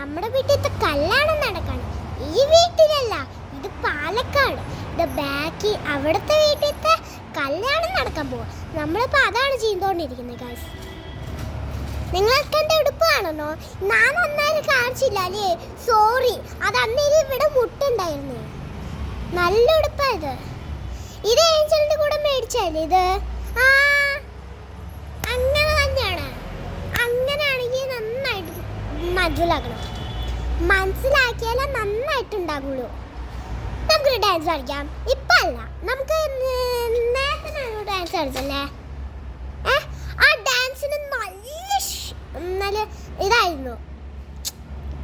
നമ്മുടെ വീട്ടിലത്തെ കല്യാണം നടക്കണം. ഈ വീട്ടിലല്ല ഇത് പാലക്കാട്. ഇത് ബാക്കി അവിടുത്തെ വീട്ടിലത്തെ കല്യാണം നടക്കാൻ പോവാ. നമ്മളിപ്പോൾ അതാണ് ചെയ്തുകൊണ്ടിരിക്കുന്നത് ഗൈസ് നിങ്ങൾക്ക് എന്റെ ഉടുപ്പ് കാണണോ ഞാൻ അന്നേരം കാണിച്ചില്ല അല്ലേ? സോറി അത് അന്നേരം ഇവിടെ മുട്ടുണ്ടായിരുന്നു. നല്ല ഉടുപ്പാ ഇത്. ഇത് ഏഞ്ചലിന്റെ കൂടെ മേടിച്ചല്ലേ ഇത്? ആ അങ്ങനെ തന്നെയാണ്. അങ്ങനെയാണെങ്കിൽ നന്നായിട്ട് മനസ്സിലാക്കണം മനസ്സിലാക്കിയാലേ നന്നായിട്ടുണ്ടാകുള്ളൂ നമുക്കൊരു ഡാൻസ് കളിക്കാം. ഇപ്പം അല്ല നമുക്ക് നേരത്തെ ഡാൻസ് കളിച്ചല്ലേ? ആ ഡാൻസിന് നല്ല നല്ല ഇതായിരുന്നു.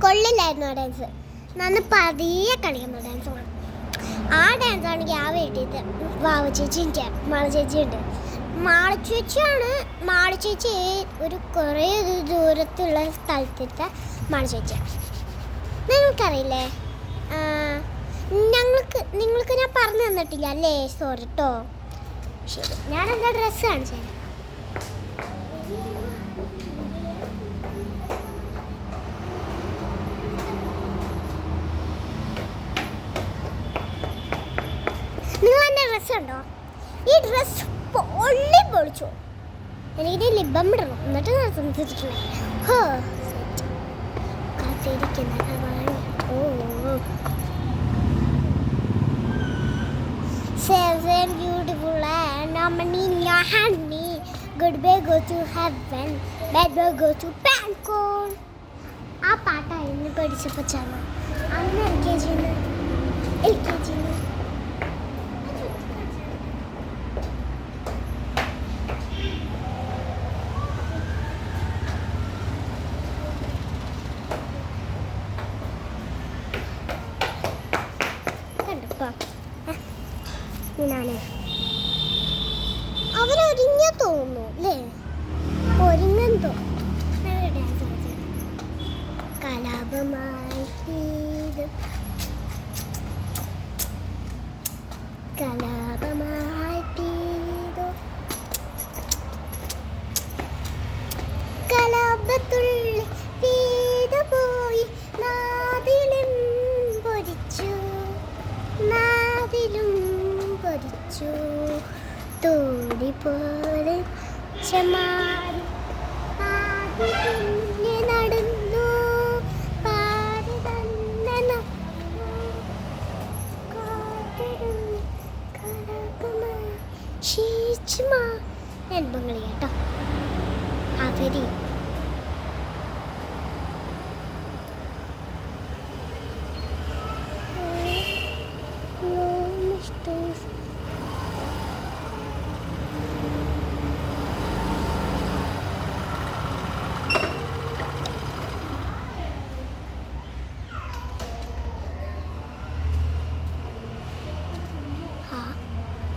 കൊള്ളില്ലായിരുന്നു ആ ഡാൻസ് നന്ന് പതിയെ കളിക്കുന്ന ഡാൻസ് ആ ഡാൻസ് ആണെങ്കിൽ ആ വീട്ടിൽ വാവ ചേച്ചി മാള മാള ചേച്ചിയുണ്ട് മാള ചേച്ചിയാണ് മാള ചേച്ചി ഒരു കുറേ ദൂരത്തുള്ള സ്ഥലത്തിന്റെ മാള ചേച്ചിയാണ്. നിങ്ങൾക്കറിയില്ലേ? ഞങ്ങൾക്ക് നിങ്ങൾക്ക് ഞാൻ പറഞ്ഞു തന്നിട്ടില്ല അല്ലേ? സോറി കേട്ടോ ഞാൻ എന്റെ ഡ്രസ്സ് കാണിച്ചു? നിങ്ങൾ എന്റെ ഡ്രസ്സ് ഉണ്ടോ ഈ ഡ്രസ്സ് പൊള്ളി പൊളിച്ചു. എനിക്ക് ലിബം ഇടണം. എന്നിട്ട് സംസാരിച്ചിട്ടുള്ളേ ഹോ. ആ പാട്ടായിരുന്നു പഠിച്ചപ്പോൾ ചാണ് അന്ന് എൽ കെ ജിന്ന് എൽ കെ ജിന്ന് ഞാനേ പൊരിച്ചു തോടി പോലെ ചമാരി നടന്നു. പാതി തന്നെ നടന്നു. കാത്തിരുന്നു കലകമായി ശീച്ചുമാ എൽബം കളി കേട്ടോ. അവരി.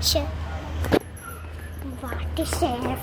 Chef. What is chef?